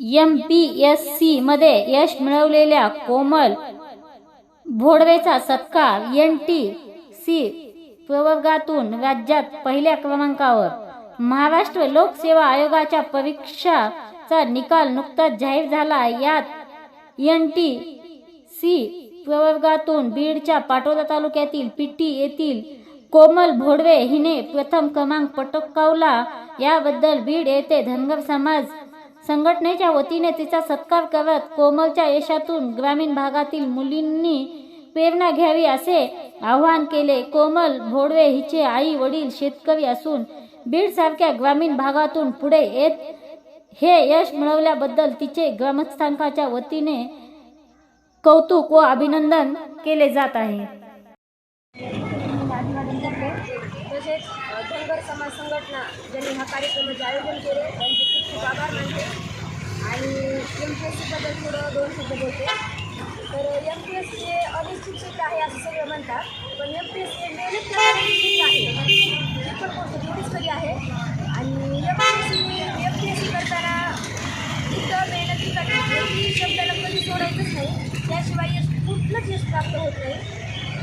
M P S C मध्ये यश मिळवलेल्या कोमल भोडवेचा सत्कार एन टी सी प्रवर्गातून राज्यात पहिल्या क्रमांकावर. महाराष्ट्र लोकसेवा आयोगाच्या परीक्षाचा निकाल नुकताच जाहीर झाला. यात एन टी सी प्रवर्गातून बीडच्या पाटोदा तालुक्यातील पिट्टी येथील कोमल भोडवे हिने प्रथम क्रमांक पटकावला. याबद्दल बीड येथे धनगर समाज संघटनेच्या वतीने तिचा सत्कार करत कोमलच्या यशातून ग्रामीण भागातील मुलींनी प्रेरणा घ्यावी असे आवाहन केले. कोमल भोडवे हिचे आई वडील शेतकरी असून बीड सारख्या ग्रामीण भागातून पुढे येत हे यश मिळवल्याबद्दल तिचे ग्रामस्थांकाच्या वतीने कौतुक व अभिनंदन केले जात आहे अभिवादन करते तसेच धनगर समाज संघटना ज्यांनी हा कार्यक्रमाचे आयोजन केले त्यांचे खूप खूप आभार मानते. आणि एम पी एस सीबद्दल थोडं दोन शब्द बोलते. तर एम पी एस सी हे अनिश्चित क्षेत्र आहे असं सगळं म्हणतात पण एम पी एस सी हे मेहनत करणारे क्षेत्र आहे. ही पण गोष्ट तिथेच आहे. आणि M P S C M P S C करताना इथं मेहनती ही शब्दाला कधी सोडायचंच नाही. त्याशिवाय कुठलंच यश प्राप्त होत नाही.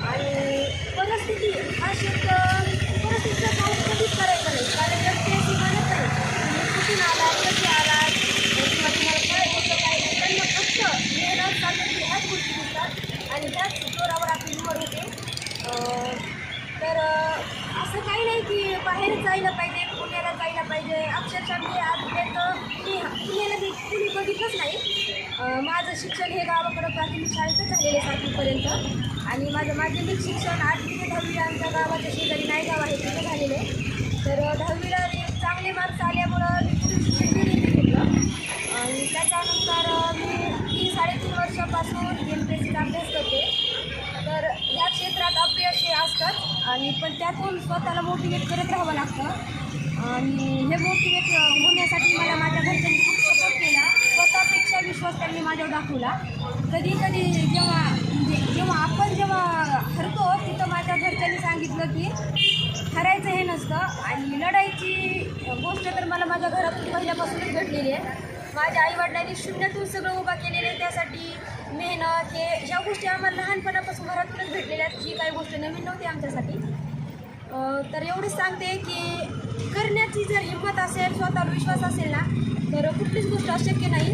आणि परिस्थिती हा शब्द परिस्थितीचा पाऊस कधीच करायचं नाही. कारण जर ते म्हणत नाही. तुम्ही कुठून आला कसे आला किंवा तुम्हाला काय होतं काय नाही. त्यांना फक्त मेहनत सातत्य ह्याच गोष्टी दिसतात आणि त्याच जोरावर आपली निवड होते तर असं काही नाही की बाहेर जायला पाहिजे पुण्याला जायला पाहिजे. अक्षरशः मी आजपर्यंत मी पुण्याला मी कुणी बघितलंच नाही. माझं शिक्षण हे गावाकडं प्राथमिक शाळेतच झालेलं आहे सातवीपर्यंत. आणि माझं माध्यमिक शिक्षण आठवी ते दहावी आमच्या गावाच्या शेजारी नायगाव आहे तिथे झालेलं आहे. तर दहावीला चांगले मार्क्स आल्यामुळं मी शिक्षण घेतलं. आणि त्याच्यानंतर मी तीन साडेतीन वर्षापासून एम पी एस सीचा अभ्यास करते. तर ह्या क्षेत्रात अपयश हे असतात आणि पण त्यातून स्वतःला मोटिवेट करत राहावं लागतं. आणि हे मोटिवेट होण्यासाठी मला माझ्या घरच्यांनी खूप सपोर्ट केला. स्वतःपेक्षा विश्वास त्यांनी माझ्यावर दाखवला. कधी कधी जेव्हा म्हणजे जेव्हा आपण जेव्हा हरतो तिथं माझ्या घरच्यांनी सांगितलं की हरायचं हे नसतं. आणि लढाईची गोष्ट तर मला माझ्या घरातून पहिल्यापासूनच घडलेली आहे. माझ्या आईवडिलांनी शून्यातून सगळं उभा केलेलं आहे. त्यासाठी मेहनत हे ह्या गोष्टी आम्हाला लहानपणापासून घरातूनच भेटलेल्या आहेत ही काही गोष्ट नवीन नव्हती आमच्यासाठी. तर एवढंच सांगते की करण्याची जर हिंमत असेल स्वतःवर विश्वास असेल ना तर कुठलीच गोष्ट अशक्य नाही.